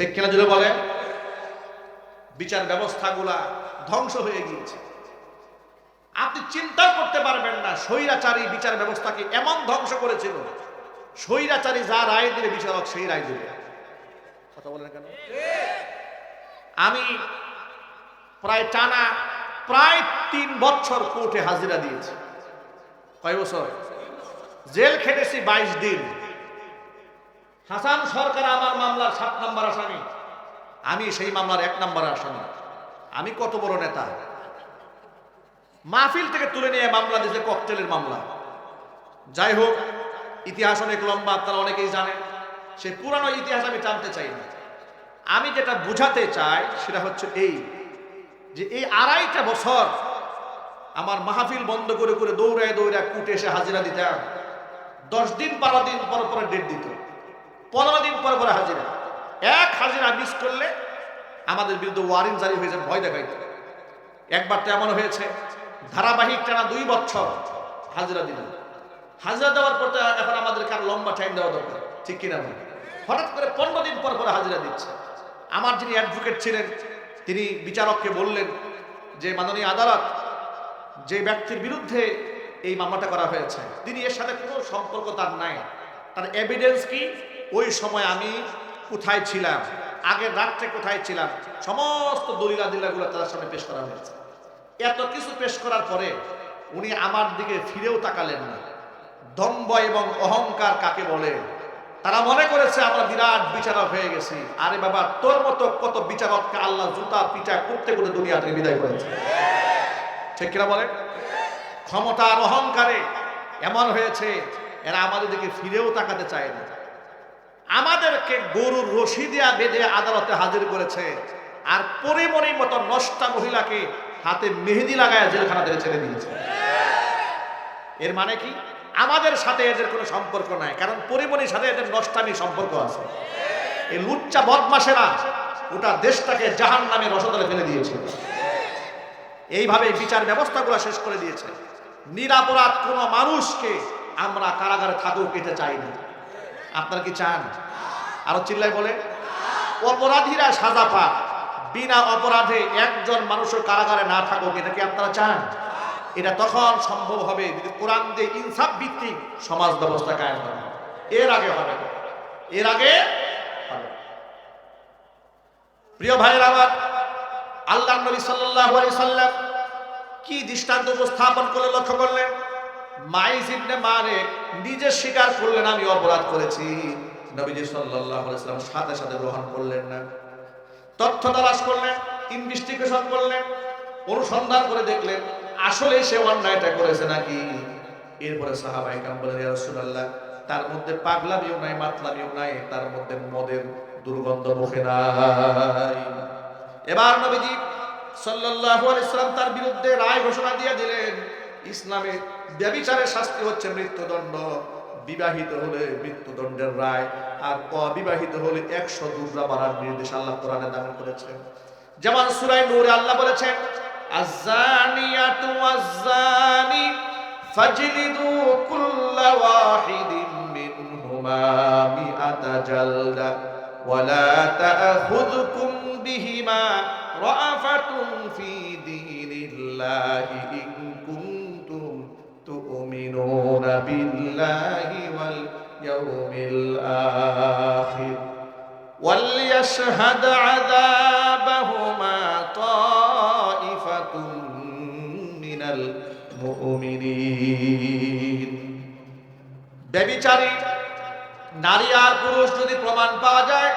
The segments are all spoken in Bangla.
ঠিক কিনা জুড়ে বলে, বিচার ব্যবস্থাগুলা ধ্বংস হয়ে গিয়েছে। আপনি চিন্তা করতে পারবেন না, স্বৈরাচারী বিচার ব্যবস্থাকে এমন ধ্বংস করেছিল। স্বৈরাচারী যা রায় দিবে, বিচারক সেই রায় দিবে। কথা বলেন কেন? আমি প্রায় টানা, প্রায় তিন বছর কোর্টে হাজিরা দিয়েছি। কয় বছর? জেল খেটেছি বাইশ দিন। হাসান সরকার আমার মামলার সাত নম্বর আসামি। আমি সেই মামলার এক নম্বর আসামি। আমি কত বড় নেতা? মাহফিল থেকে তুলে নিয়ে মামলা দিয়েছে ককটেলের মামলা। যাই হোক, ইতিহাস অনেক লম্বা, আপনারা অনেকেই জানেন। সে পুরানো ইতিহাস আমি জানতে চাই না। আমি যেটা বুঝাতে চাই সেটা হচ্ছে এই, যে এই আড়াইটা বছর আমার মাহফিল বন্ধ করে করে দৌড়ায় দৌড়ায় কুটে এসে হাজিরা দিতাম। দশ দিন, বারো দিন পর পরে ডেট দিত। পনেরো দিন পর পরে হাজিরা। এক হাজিরা মিস করলে আমাদের বিরুদ্ধে ওয়ারিং জারি হয়ে হয়েছে, ভয় দেখাইত। একবার তো এমন হয়েছে, ধারাবাহিক টানা দুই বছর হাজিরা দিল হাজিরা দেওয়ার পর এখন আমাদের কার লম্বা টাইম দেওয়া দরকার, ঠিক কিনা ভাই হঠাৎ করে পনেরো দিন পর পরে হাজিরা দিচ্ছে। আমার যিনি অ্যাডভোকেট ছিলেন, তিনি বিচারককে বললেন যে, মাননীয় আদালত, যে ব্যক্তির বিরুদ্ধে এই মামলাটা করা হয়েছে, তিনি এর সাথে কোনো সম্পর্ক তার নাই। তার এভিডেন্স কি? ওই সময় আমি কোথায় ছিলাম? আগের রাত্রে কোথায় ছিলাম? সমস্ত দলিলা দিলাগুলো তাদের সামনে পেশ করা হয়েছে। এত কিছু পেশ করার পরে উনি আমার দিকে ফিরেও তাকালেন না। দম্ব এবং অহংকার কাকে বলে? তারা মনে করেছে আমরা বিরাট বিচারক হয়ে গেছি। আরে বাবা, তোর মতো কত বিচারককে আল্লাহ জুতা পিটা করতে করে দুনিয়া থেকে বিদায় করেছে। ঠিক কিনা বলে? ক্ষমতার অহংকারে এমন হয়েছে, এরা আমাদের দিকে ফিরেও তাকাতে চায় না। আমাদেরকে গরুর রশি দিয়া বেঁধে আদালতে হাজির করেছে। আর পরিমণির মতো নষ্টা মহিলাকে হাতে মেহেদি লাগায় জেলখানা থেকে ছেড়ে দিয়েছে। এর মানে কি? আমাদের সাথে এদের কোনো সম্পর্ক নাই, কারণ পরিমণির সাথে এদের নষ্টামি সম্পর্ক আছে। এই লুচ্চা বদমাসেরা গোটা দেশটাকে জাহান নামে রসদলে ফেলে দিয়েছে। এইভাবে বিচার ব্যবস্থাগুলো শেষ করে দিয়েছে। নিরাপরাধ কোনো মানুষকে আমরা কারাগারে থাকেও পেতে চাই না। আপনারা কি চান? আরও চিল্লাই বলে। অপরাধীরা সাজা পাক। বিনা অপরাধে একজন মানুষও কারাগারে না থাকুক, এটা কি আপনারা চান? এটা তখন সম্ভব হবে যদি কোরআন দিয়ে ইনসাফ ভিত্তিক সমাজ ব্যবস্থা কায়েম করা হয়। এর আগে হবে। এর আগে হবে। প্রিয় ভাইয়ের আমার আল্লাহ নবী সাল্লাম কি দৃষ্টান্ত উপস্থাপন করলে লক্ষ্য করলেন? মাইজ ইবনে মালিক নিজে স্বীকার করলেন, আমি অপরাধ করেছি। নবীজি সাল্লাল্লাহু আলাইহি সাথে সাথে গ্রহণ করলেন না। তথ্য তালাশ করলেন ইনভেস্টিগেশন করলেন, অনুসন্ধান করে দেখলেন আসলে সে অন্যায়টা করেছে নাকি? এরপরে সাহাবাই কাম বলেন রাসূলুল্লাহ, তার মধ্যে পাগলামিও নাই, মাতলামিও নাই, তার মধ্যে মদের দুর্গন্ধ মুখে নাই। এবার নবীজি সাল্লাল্লাহু আলাইহি তার বিরুদ্ধে রায় ঘোষণা দিয়ে দিলেন ইসলামে ব্যবিচারের শাস্তি হচ্ছে মৃত্যুদণ্ড। বিবাহিত হলে মৃত্যুদণ্ডের রায়, আর অবিবাহিত হলে একশো দুর্রা বাড়ার নির্দেশ আল্লাহ তোরানে দান করেছেন। যেমন সুরাই নূরে আল্লাহ বলেছেন আজানিয়াতু আজানি ফাজলিদু কুল্লা ওয়াহিদিন মিনহুমা মিআতা জালদা ওয়ালা তাখুযুকুম বিহিমা রাফাতুন ফি দীনিল্লাহি ইন تؤمنون بالله واليوم الآخر وليشهد عذابهما طائفة من المؤمنين ব্যবিচারী নারী আর পুরুষ যদি প্রমাণ পাওয়া যায়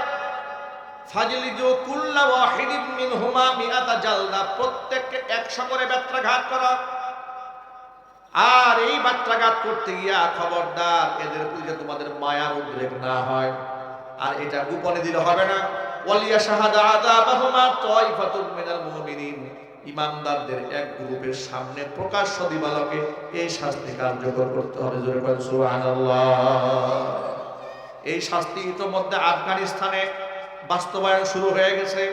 ফাজিলিজু কুল্লা ওয়াহিদিন মিনহুমা মিআতা জালদা প্রত্যেককে 100 করে ব্যত্রাঘাত করা আর এই বাত্রাঘাত করতে গিয়া খবরদার এদের যে তোমাদের মায়ার উদ্রেক না হয়। আর এটা গোপনে দিলে হবে না। ওয়ালিয়া শাহাদা আযাবাহুমা তাইফাতুন মিনাল মুমিনিন। ইমানদারদের এক গ্রুপের সামনে প্রকাশ্য দিবালকে এই শাস্তি কার্যকর করতে হবে। জোরে বলেন সুবহানাল্লাহ। এই শাস্তি ইতোমধ্যে আফগানিস্তানে বাস্তবায়ন শুরু হয়ে গেছে।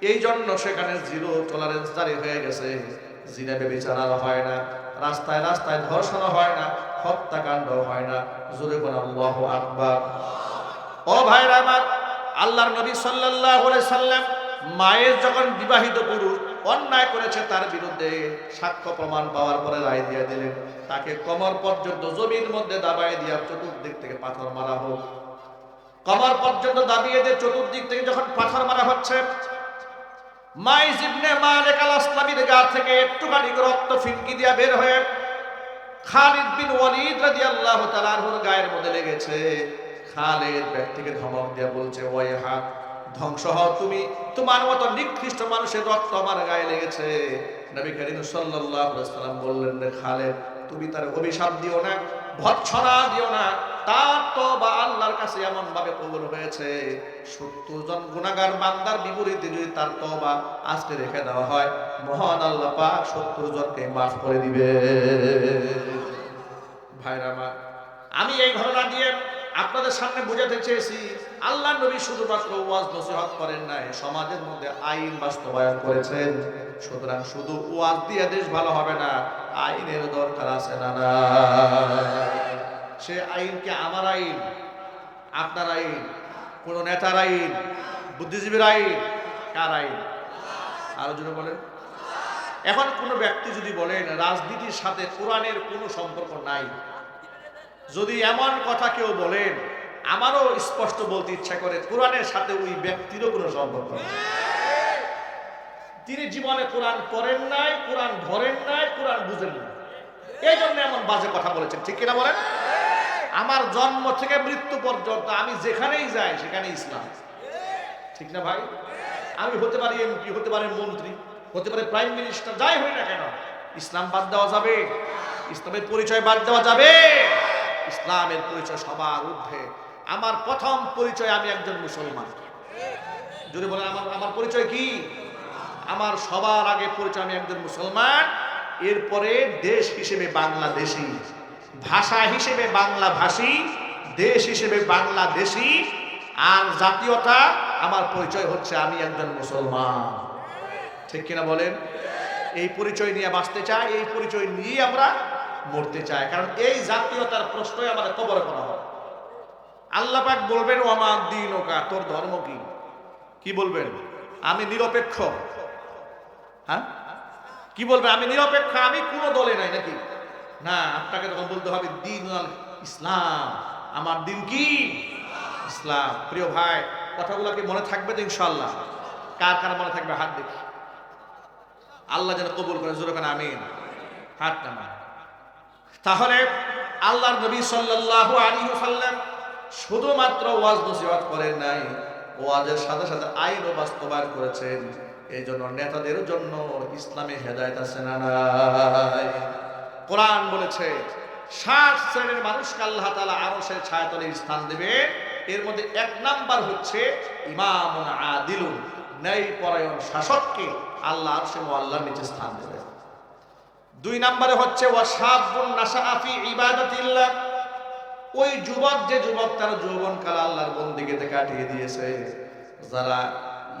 এই জন্য সেখানে জিরো টলারেন্স জারি হয়ে গেছে। জিনা বেবিচার আর হয় না। রাস্তায় রাস্তায় ধর্ষণ হয় না হত্যাকাণ্ড হয় না। জোরে কোন আল্লাহ আকবার। ও ভাইরা আমার, আল্লাহর নবী সাল্লাল্লাহু আলাইহি সাল্লাম মায়ের যখন বিবাহিত পুরুষ অন্যায় করেছে তার বিরুদ্ধে সাক্ষ্য প্রমাণ পাওয়ার পরে রায় দিয়ে দিলেন। তাকে কমর পর্যন্ত জমির মধ্যে দাবায় দিয়া চতুর্দিক থেকে পাথর মারা হোক। কমর পর্যন্ত দাবিয়ে দিয়ে চতুর্দিক থেকে যখন পাথর মারা হচ্ছে মাইজ ইবনে মালিক আল আসলামীর গা থেকে একটুখানি রক্ত ফিনকি দিয়া বের হয়ে খালিদ বিন ওয়ালিদ রাদিয়াল্লাহু তাআলার গায়ের মধ্যে লেগেছে। খালিদ ব্যক্তিকে ধমক দিয়ে বলছে, ওই হাত, ধ্বংস হও তুমি। তোমার মতো নিকৃষ্ট মানুষের রক্ত আমার গায়ে লেগেছে। নবী করিম সাল্লাল্লাহু আলাইহি সাল্লাম বললেন খালিদ, তুমি তার অভিশাপ দিও না, ভৎসনা দিও না। তার তো বা আল্লাহর কাছে এমন ভাবে কবুল হয়েছে, সত্তর জন গুণাগার বান্দার বিপরীতে যদি তার তবা আজকে রেখে দেওয়া হয়, মহান আল্লাহ পাক সত্তর জনকে মাফ করে দিবে। ভাইরা আমার, আমি এই ঘটনা দিয়ে আপনাদের সামনে বোঝাতে চেয়েছি, আল্লাহ নবী শুধুমাত্র ওয়াজ নসিহত করেন নাই, সমাজের মধ্যে আইন বাস্তবায়ন করেছেন। সুতরাং শুধু ওয়াজ দিয়ে দেশ ভালো হবে না, আইনের দরকার আছে না না সে আইন কি আমার আইন, আপনার আইন, কোন নেতার আইন, বুদ্ধিজীবীর আইন, কার আইন? আরও জন্য বলেন। এখন কোনো ব্যক্তি যদি বলেন, রাজনীতির সাথে কোরআনের কোনো সম্পর্ক নাই, যদি এমন কথা কেউ বলেন, আমারও স্পষ্ট বলতে ইচ্ছা করে, কোরআনের সাথে ওই ব্যক্তিরও কোনো সম্পর্ক তিনি জীবনে কোরআন পড়েন নাই, কোরআন ধরেন নাই, কোরআন বুঝেন নাই। এই জন্য এমন বাজে কথা বলেছেন। ঠিক কিনা বলেন? আমার জন্ম থেকে মৃত্যু পর্যন্ত আমি যেখানেই যাই, সেখানে ইসলাম। ঠিক না ভাই? আমি হতে পারি এমপি, হতে পারি মন্ত্রী, হতে পারে প্রাইম মিনিস্টার, যাই হই না কেন। ইসলাম বাদ দেওয়া যাবে। ইসলামের পরিচয় বাদ দেওয়া যাবে। ইসলামের পরিচয় সবার ঊর্ধ্বে। আমার প্রথম পরিচয় আমি একজন মুসলমান। যদি বলেন, আমার আমার পরিচয় কি? আমার সবার আগে পরিচয় আমি একজন মুসলমান। এরপরে দেশ হিসেবে বাংলাদেশি। ভাষা হিসেবে বাংলা ভাষী, দেশ হিসেবে বাংলাদেশি আর জাতীয়তা, আমার পরিচয় হচ্ছে আমি একজন মুসলমান। ঠিক কিনা বলেন? এই পরিচয় নিয়ে বাঁচতে চাই, এই পরিচয় নিয়ে আমরা মরতে চাই। কারণ এই জাতীয়তার প্রশ্নই আমাদের কবরে করা হয়। আল্লাহ পাক বলবেন ও আমার দিন ওকা তোর ধর্ম কি? কি বলবেন? আমি নিরপেক্ষ। হ্যাঁ? কি বলবে? আমি নিরপেক্ষ, আমি কোনো দলে নাই, নাকি? না, আপনাকে তখন বলতে হবে দিন ইসলাম। আমার দিন কি? ইসলাম। প্রিয় ভাই, কথাগুলো কি মনে থাকবে তো ইনশাল্লাহ কার কার মনে থাকবে? হাত দেখি। আল্লাহ যেন কবুল করে, জোরে কেন আমিন। হাত নামা তাহলে আল্লাহর নবী সাল্লাল্লাহু আলাইহি ওয়াসাল্লাম শুধুমাত্র ওয়াজ নসিহত করেন নাই, ওয়াজের সাথে সাথে আইনও বাস্তবায়ন করেছেন। এই জন্য নেতাদের জন্য ইসলামে হেদায়েত আছে না নাই? কোরআন বলেছে, ষাট শ্রেণির মানুষকে আল্লাহ তাআলা আরও সে ছায়াতলে স্থান দেবে। এর মধ্যে এক নাম্বার হচ্ছে ইমামুন আদিলুন ন্যায় পরায়ণ শাসককে আল্লাহ আরশে আল্লাহর নিচে স্থান দেবে। দুই নম্বরে হচ্ছে ওয়াসাবুন নাসাফি ইবাদাতিল্লাহ। ওই যুবক, যে যুবক তার যৌবন কাল আল্লাহর বন্দিগিতে কাটিয়ে দিয়েছে। যারা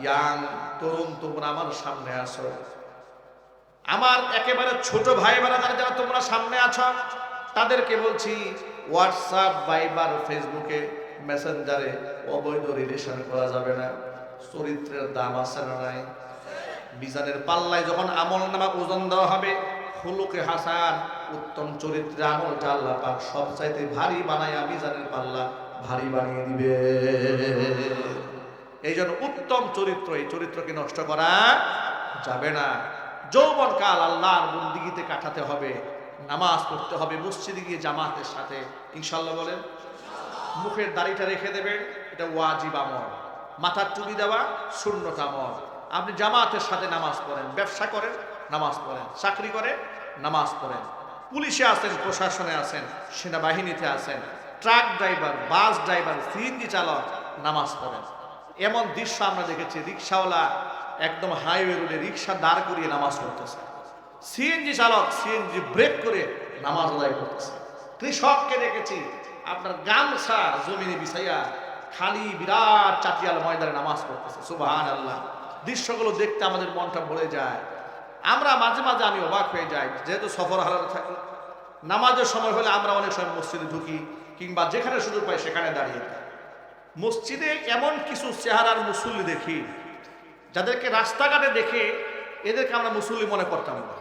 ইয়াং, তরুণ, তোমরা আমার সামনে আসো। আমার একেবারে ছোট ভাই বোনেরা যারা তোমরা সামনে আছো, তাদেরকে বলছি হোয়াটসঅ্যাপ ভাইবার ফেসবুকে মেসেঞ্জারে অবৈধ রিলেশন করা যাবে না। চরিত্রের দাম আছে না নাই? মিজানের পাল্লায় যখন আমল নামা ওজন দেওয়া হবে, হুলুকে হাসান, উত্তম চরিত্রে আমলটা আল্লাহ পাক সব চাইতে ভারী বানায় মিজানের পাল্লা ভারী বানিয়ে দিবে। এই জন্য উত্তম চরিত্র, এই চরিত্রকে নষ্ট করা যাবে না। যৌবন কাল আল্লাহর বন্দিগিতে কাটাতে হবে, নামাজ পড়তে হবে, মসজিদে গিয়ে জামাতের সাথে ইনশাল্লাহ বলেন, মুখের দাড়িটা রেখে দেবেন, এটা ওয়াজিব আমল, মাথার টুপি দেওয়া শূন্যত আমল। আপনি জামাতের সাথে নামাজ পড়েন, ব্যবসা করেন, নামাজ পড়েন, চাকরি করেন, নামাজ পড়েন। পুলিশে আছেন, প্রশাসনে আছেন, সেনাবাহিনীতে আছেন, truck driver, bus driver, CNG চালক, নামাজ পড়েন। এমন দৃশ্য আমরা দেখেছি, রিক্সাওয়ালা একদম হাইওয়ে রোডে রিক্সা দাঁড় করিয়ে নামাজ পড়তেছে। সিএনজি চালক সিএনজি ব্রেক করে নামাজ আদায় করতেছে। কৃষককে দেখেছি আপনার গামছা জমিনে বিছাইয়া খালি বিরাট চাটিয়াল ময়দানে নামাজ পড়তেছে। সুবাহান আল্লাহ দৃশ্যগুলো দেখতে আমাদের মনটা ভরে যায়। আমরা মাঝে মাঝে আমি অবাক হয়ে যাই, যেহেতু সফর হারাতে থাকি। নামাজের সময় হলে আমরা অনেক সময় মসজিদে ঢুকি কিংবা যেখানে সুযোগ পাই সেখানে দাঁড়িয়ে মসজিদে এমন কিছু চেহারার মুসল্লি দেখি যাদেরকে রাস্তাঘাটে দেখে এদেরকে আমরা মুসল্লি মনে করতাম না।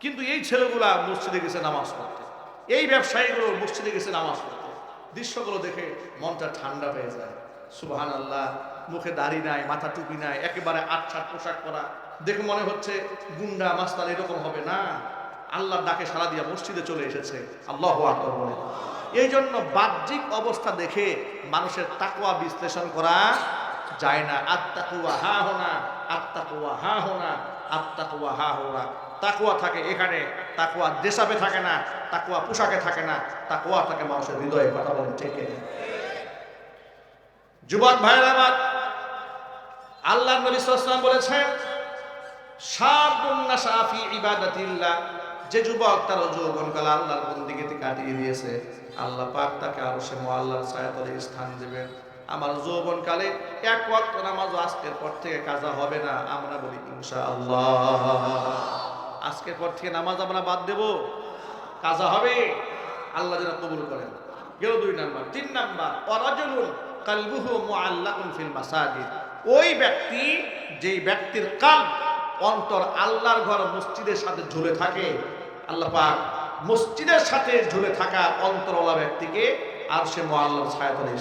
কিন্তু এই ছেলেগুলা মসজিদে গেছে নামাজ পড়তে। এই ব্যবসায়ীগুলো মসজিদে গেছে নামাজ পড়তে। দৃশ্যগুলো দেখে মনটা ঠান্ডা হয়ে যায়। সুবহান আল্লাহ মুখে দাড়ি নাই, মাথা টুপি নাই, একেবারে আটছাট পোশাক করা দেখে মনে হচ্ছে গুন্ডা, মাস্তান এরকম হবে না। আল্লাহর ডাকে সারা দিয়া মসজিদে চলে এসেছে। আল্লাহ এই জন্য বাহ্যিক অবস্থা দেখে মানুষের তাকুয়া বিশ্লেষণ করা যায় না, আত্মাকুয়া, হা হোনা আত্মাকুয়া, হা হোনা আত্মাকুয়া, হা হোনা তাকুয়া থাকে এখানে, তাকুয়া দেশাবে থাকে না, তাকুয়া পোশাকে থাকে না, তাকুয়া থাকে মানুষের হৃদয়ে কথা বলেন ঠিক যুবক ভাইয়ের আমার, আল্লাহ নবী সাল্লাল্লাহু বলেছেন শাবুন নাশাফি ইবাদাতিল্লাহ। যে যুবক তার যৌবনকাল আল্লাহর বন্দিগিতে কাটিয়ে দিয়েছে, আল্লাহ পাক তাকে আরও সে আল্লাহর ছায়াতলে স্থান দিবেন। আমার যৌবনকালে এক ওয়াক্ত নামাজ আজকের পর থেকে কাজা হবে না। আমরা বলি, ইনশাআল্লাহ। আজকের পর থেকে নামাজ আমরা বাদ দেব। কাজা হবে। আল্লাহ যেন কবুল করেন। গেল দুই নাম্বার। তিন নাম্বার, অরাজুলুন কালবুহু মুআল্লাকুন ফিল মাসাজিদ। ওই ব্যক্তি, যেই ব্যক্তির কাল অন্তর আল্লাহর ঘর মসজিদের সাথে ঝুলে থাকে, আল্লাহ পাক মসজিদের সাথে ঝুলে থাকা অন্তরওয়ালা ব্যক্তিকে আর সে মোয়াল্লার ছায়াতলে